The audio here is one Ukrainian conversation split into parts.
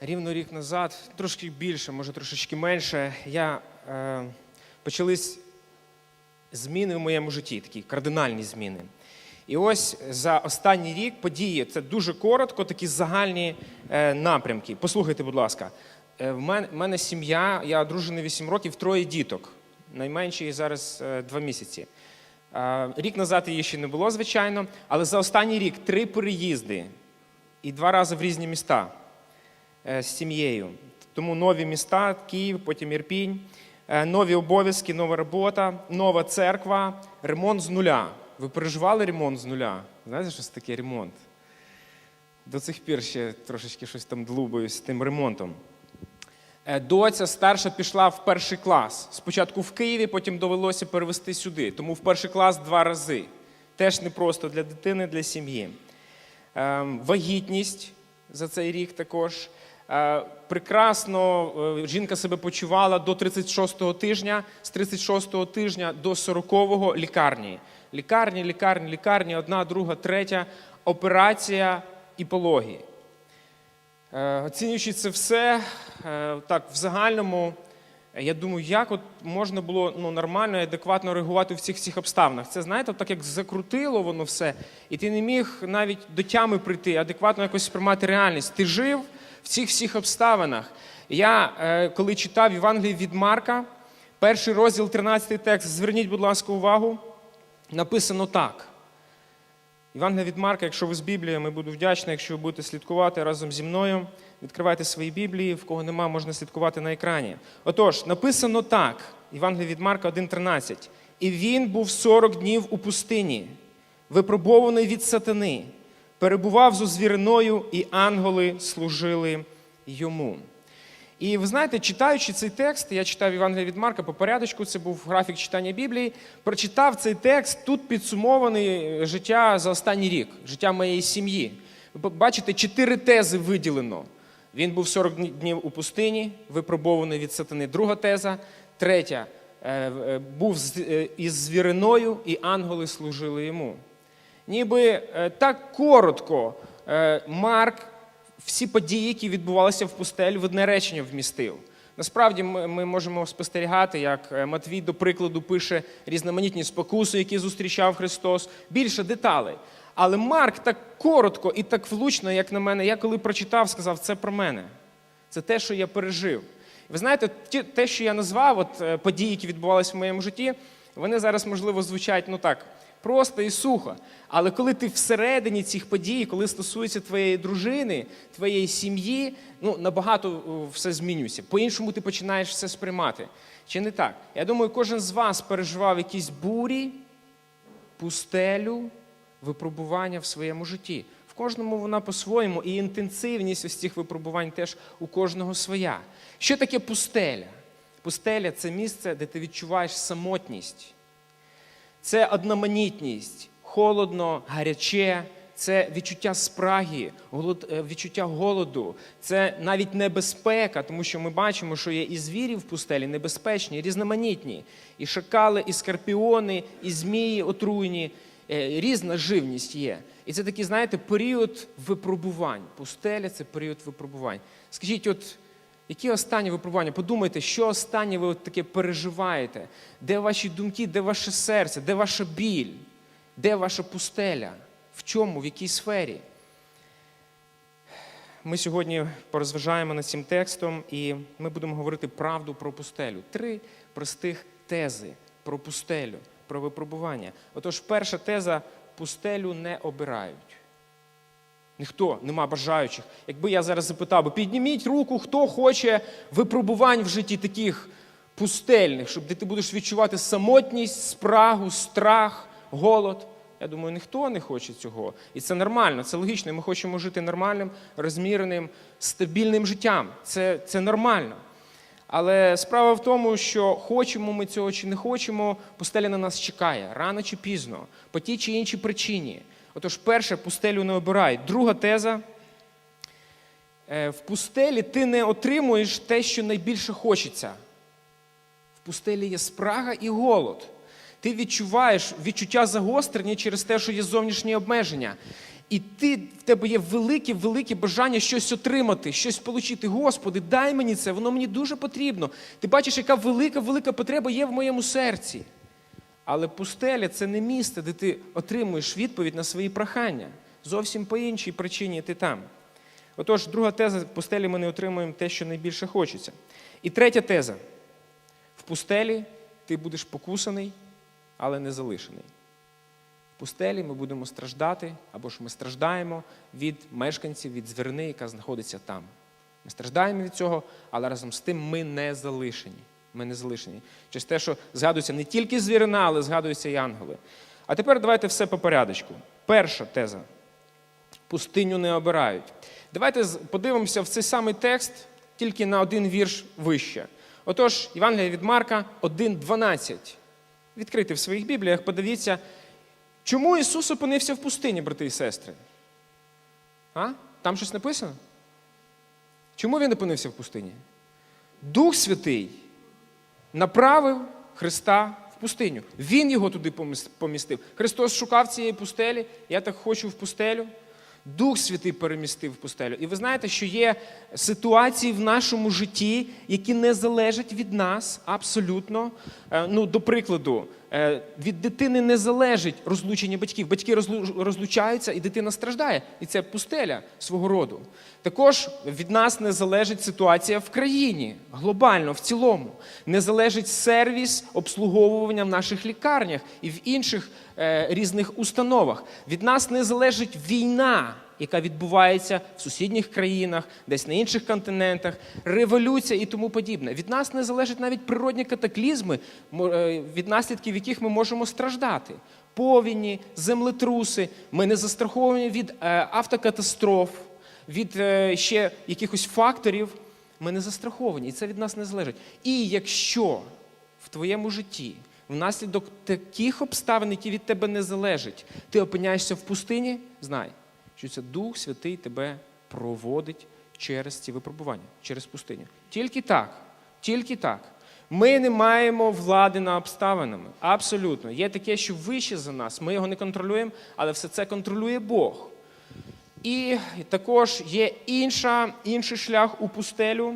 рівно рік назад, трошки більше, може трошечки менше, я е, почались зміни в моєму житті, такі кардинальні зміни. І ось за останній рік події це дуже коротко, такі загальні е, напрямки. Послухайте, будь ласка, Е, в мене, в мене сім'я, я одружений 8 років, троє діток. Найменший зараз е, 2 місяці. Е, Рік назад її ще не було, звичайно, але за останній рік три переїзди і два рази в різні міста з сім'єю. Тому нові міста, Київ, потім Ірпінь, е, нові обов'язки, нова робота, нова церква, ремонт з нуля. Ви переживали ремонт з нуля? Знаєте, що це таке ремонт? До цих пір ще трошечки щось там длубаюсь з тим ремонтом. Е, Доця старша пішла в перший клас. Спочатку в Києві, потім довелося перевести сюди. Тому в перший клас два рази. Теж непросто для дитини, для сім'ї. Ем, Вагітність за цей рік також. Е, Прекрасно е, жінка себе почувала до 36-го тижня, з 36-го тижня до 40-го лікарні. Лікарні, лікарні, лікарні, одна, друга, третя, операція і пологи. Е, Оцінюючи це все, так в загальному, я думаю, як от можна було ну, нормально і адекватно реагувати в цих всіх обставинах. Це знаєте, так як закрутило воно все, і ти не міг навіть до тями прийти, адекватно якось сприймати реальність. Ти жив в цих всіх обставинах. Я е, коли читав Євангеліє від Марка, перший розділ, 13 текст, зверніть, будь ласка, увагу, написано так. Євангелія від Марка, якщо ви з Біблією, ми буду вдячний, якщо ви будете слідкувати разом зі мною. Відкривайте свої Біблії, в кого нема, можна слідкувати на екрані. Отож, написано так: Євангелія від Марка 1,13. І він був 40 днів у пустині, випробований від сатани, перебував зо звіриною, і ангели служили йому. І ви знаєте, читаючи цей текст, я читав Євангелія від Марка по порядочку, це був графік читання Біблії. Прочитав цей текст, тут підсумований життя за останній рік, життя моєї сім'ї. Ви бачите, чотири тези виділено. Він був 40 днів у пустині, випробований від сатани. Друга теза. Третя е, е, був е, із звіриною, і ангели служили йому. Ніби е, так коротко е, Марк всі події, які відбувалися в пустелі, в одне речення вмістив. Насправді ми, можемо спостерігати, як е, Матвій, до прикладу, пише різноманітні спокуси, які зустрічав Христос, більше деталей. Але Марк так коротко і так влучно, як на мене, я коли прочитав, сказав, це про мене. Це те, що я пережив. Ви знаєте, те, що я назвав, от події, які відбувалися в моєму житті, вони зараз, можливо, звучать ну так, просто і сухо. Але коли ти всередині цих подій, коли стосується твоєї дружини, твоєї сім'ї, ну набагато все змінюється. По-іншому ти починаєш все сприймати. Чи не так? Я думаю, кожен з вас переживав якісь бурі, пустелю, випробування в своєму житті. В кожному вона по-своєму, і інтенсивність ось цих випробувань теж у кожного своя. Що таке пустеля? Пустеля це місце, де ти відчуваєш самотність. Це одноманітність, холодно, гаряче, це відчуття спраги, е, відчуття голоду, це навіть небезпека, тому що ми бачимо, що є і звірі в пустелі небезпечні, різноманітні, і шакали, і скорпіони, і змії отруйні, е, різна живність є. І це такий, знаєте, період випробувань. Пустеля це період випробувань. Скажіть, от які останні випробування? Подумайте, що останнє ви от таке переживаєте? Де ваші думки, де ваше серце, де ваша біль, де ваша пустеля? В чому, в якій сфері? Ми сьогодні порозважаємо над цим текстом, і ми будемо говорити правду про пустелю. Три простих тези про пустелю, про випробування. Отож, перша теза пустелю не обирають. Ніхто нема бажаючих. Якби я зараз запитав, би, підніміть руку, хто хоче випробувань в житті таких пустельних, щоб де ти будеш відчувати самотність, спрагу, страх, голод. Я думаю, ніхто не хоче цього. І це нормально, це логічно. Ми хочемо жити нормальним, розміреним, стабільним життям. Це, це нормально. Але справа в тому, що хочемо ми цього чи не хочемо, пустеля на нас чекає рано чи пізно, по тій чи іншій причині. Отож, перше, пустелю не обирай. Друга теза. е, В пустелі ти не отримуєш те, що найбільше хочеться. В пустелі є спрага і голод. Ти відчуваєш відчуття загострення через те, що є зовнішні обмеження. І ти, в тебе є велике, велике бажання щось отримати, щось отримати. Господи, дай мені це, воно мені дуже потрібно. Ти бачиш, яка велика, велика потреба є в моєму серці. Але пустеля це не місце, де ти отримуєш відповідь на свої прохання. Зовсім по іншій причині ти там. Отож, друга теза в пустелі ми не отримуємо те, що найбільше хочеться. І третя теза: в пустелі ти будеш покусаний, але не залишений. В пустелі ми будемо страждати, або ж ми страждаємо від мешканців, від звірини, яка знаходиться там. Ми страждаємо від цього, але разом з тим ми не залишені. Ми не залишені. Через те, що згадується не тільки звірина, але згадуються і ангели. А тепер давайте все по порядочку. Перша теза. Пустиню не обирають. Давайте подивимося в цей самий текст тільки на один вірш вище. Отож, Євангелія від Марка 1.12. Відкрийте в своїх бібліях, подивіться, чому Ісус опинився в пустині, брати і сестри? А? Там щось написано? Чому він опинився в пустині? Дух Святий направив Христа в пустиню. Він його туди поміс- помістив. Христос шукав цієї пустелі. Я так хочу в пустелю. Дух Святий перемістив в пустелю. І ви знаєте, що є ситуації в нашому житті, які не залежать від нас абсолютно. Е, Ну, до прикладу, від дитини не залежить розлучення батьків. Батьки розлу- розлучаються, і дитина страждає. І це пустеля свого роду. Також від нас не залежить ситуація в країні глобально, в цілому. Не залежить сервіс обслуговування в наших лікарнях і в інших е, різних установах. Від нас не залежить війна, яка відбувається в сусідніх країнах, десь на інших континентах, революція і тому подібне. Від нас не залежать навіть природні катаклізми, е, від наслідків яких ми можемо страждати. Повіні, землетруси. Ми не застраховані від е, автокатастроф, від е, ще якихось факторів. Ми не застраховані, і це від нас не залежить. І якщо в твоєму житті внаслідок таких обставин, які від тебе не залежать, ти опиняєшся в пустині, знай, що це Дух Святий тебе проводить через ці випробування, через пустиню. Тільки так, тільки так. Ми не маємо влади над обставинами. Абсолютно. Є таке, що вище за нас. Ми його не контролюємо, але все це контролює Бог. І також є інша, інший шлях у пустелю.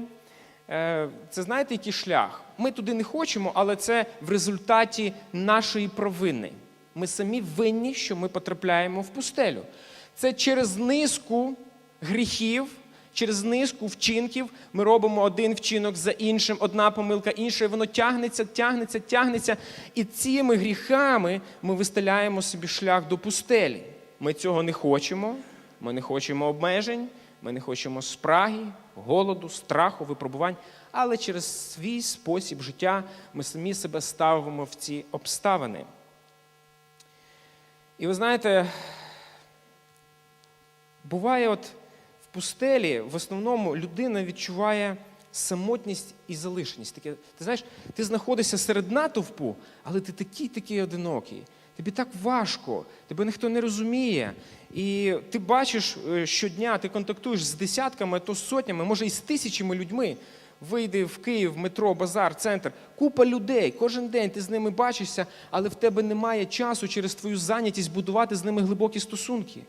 Е, Це знаєте, який шлях? Ми туди не хочемо, але це в результаті нашої провини. Ми самі винні, що ми потрапляємо в пустелю. Це через низку гріхів, через низку вчинків ми робимо один вчинок за іншим, одна помилка інша, і воно тягнеться, тягнеться, тягнеться. І цими гріхами ми виставляємо собі шлях до пустелі. Ми цього не хочемо. Ми не хочемо обмежень, ми не хочемо спраги, голоду, страху, випробувань, але через свій спосіб життя ми самі себе ставимо в ці обставини. І ви знаєте, буває, от в пустелі в основному людина відчуває самотність і залишеність. Таке, ти знаєш, ти знаходишся серед натовпу, але ти такий такий одинокий. Тобі так важко, тебе ніхто не розуміє. І ти бачиш е, щодня, ти контактуєш з десятками, то з сотнями, може і з тисячами людьми. Вийди в Київ, метро, базар, центр. Купа людей. Кожен день ти з ними бачишся, але в тебе немає часу через твою зайнятість будувати з ними глибокі стосунки.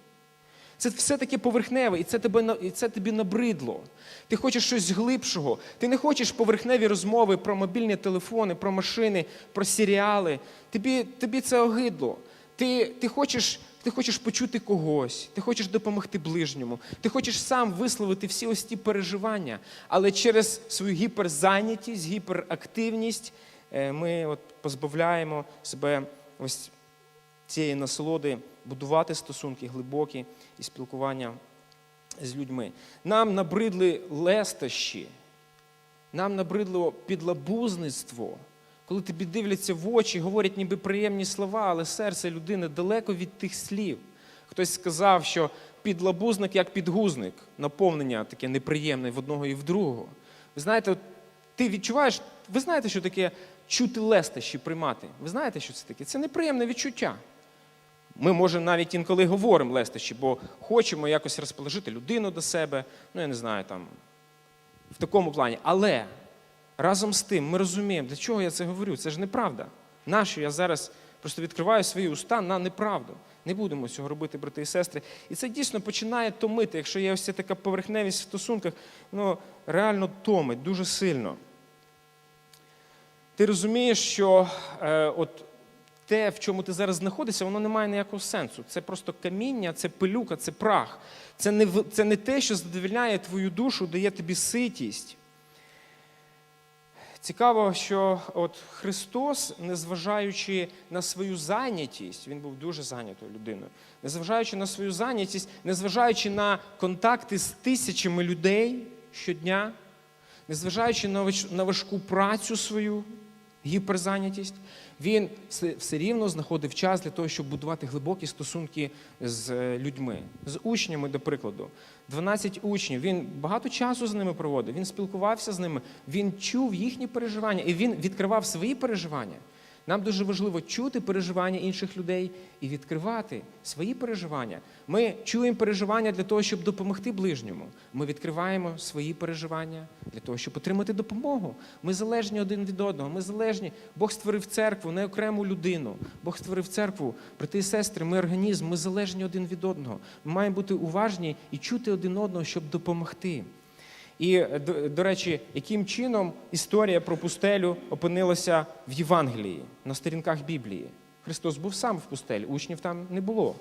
Це все таке поверхневе, і це, тебе, і це тобі набридло. Ти хочеш щось глибшого. Ти не хочеш поверхневі розмови про мобільні телефони, про машини, про серіали. Тобі, тобі це огидло. Ти, ти, хочеш, ти хочеш почути когось, ти хочеш допомогти ближньому, ти хочеш сам висловити всі ось ті переживання, але через свою гіперзайнятість, гіперактивність е, ми от позбавляємо себе ось цієї насолоди будувати стосунки глибокі і спілкування з людьми. Нам набридли лестощі, нам набридло підлабузництво, коли тобі дивляться в очі, говорять ніби приємні слова, але серце людини далеко від тих слів. Хтось сказав, що підлабузник як підгузник, наповнення таке неприємне в одного і в другого. Ви знаєте, ти відчуваєш, ви знаєте, що таке чути лестощі приймати? Ви знаєте, що це таке? Це неприємне відчуття. Ми, може, навіть інколи говоримо лестощі, бо хочемо якось розположити людину до себе, ну я не знаю, там, в такому плані. Але разом з тим ми розуміємо, для чого я це говорю. Це ж неправда. Нащо я зараз просто відкриваю свої уста на неправду. Не будемо цього робити, брати і сестри. І це дійсно починає томити. Якщо є ось ця така поверхневість в стосунках, ну реально томить дуже сильно. Ти розумієш, що е, от те, в чому ти зараз знаходишся, воно не має ніякого сенсу. Це просто каміння, це пилюка, це прах. Це не, це не те, що задовільняє твою душу, дає тобі ситість. Цікаво, що от Христос, незважаючи на свою зайнятість, він був дуже зайнятою людиною, незважаючи на свою зайнятість, незважаючи на контакти з тисячами людей щодня, незважаючи на важку працю свою, гіперзайнятість, він все, рівно знаходив час для того, щоб будувати глибокі стосунки з е, людьми, з учнями, до прикладу. 12 учнів. Він багато часу з ними проводив, він спілкувався з ними, він чув їхні переживання і він відкривав свої переживання. Нам дуже важливо чути переживання інших людей і відкривати свої переживання. Ми чуємо переживання для того, щоб допомогти ближньому. Ми відкриваємо свої переживання для того, щоб отримати допомогу. Ми залежні один від одного. Ми залежні. Бог створив церкву, не окрему людину. Бог створив церкву, брати і сестри, ми організм, ми залежні один від одного. Ми маємо бути уважні і чути один одного, щоб допомогти. І, до, речі, яким чином історія про пустелю опинилася в Євангелії на сторінках Біблії? Христос був сам в пустелі, учнів там не було.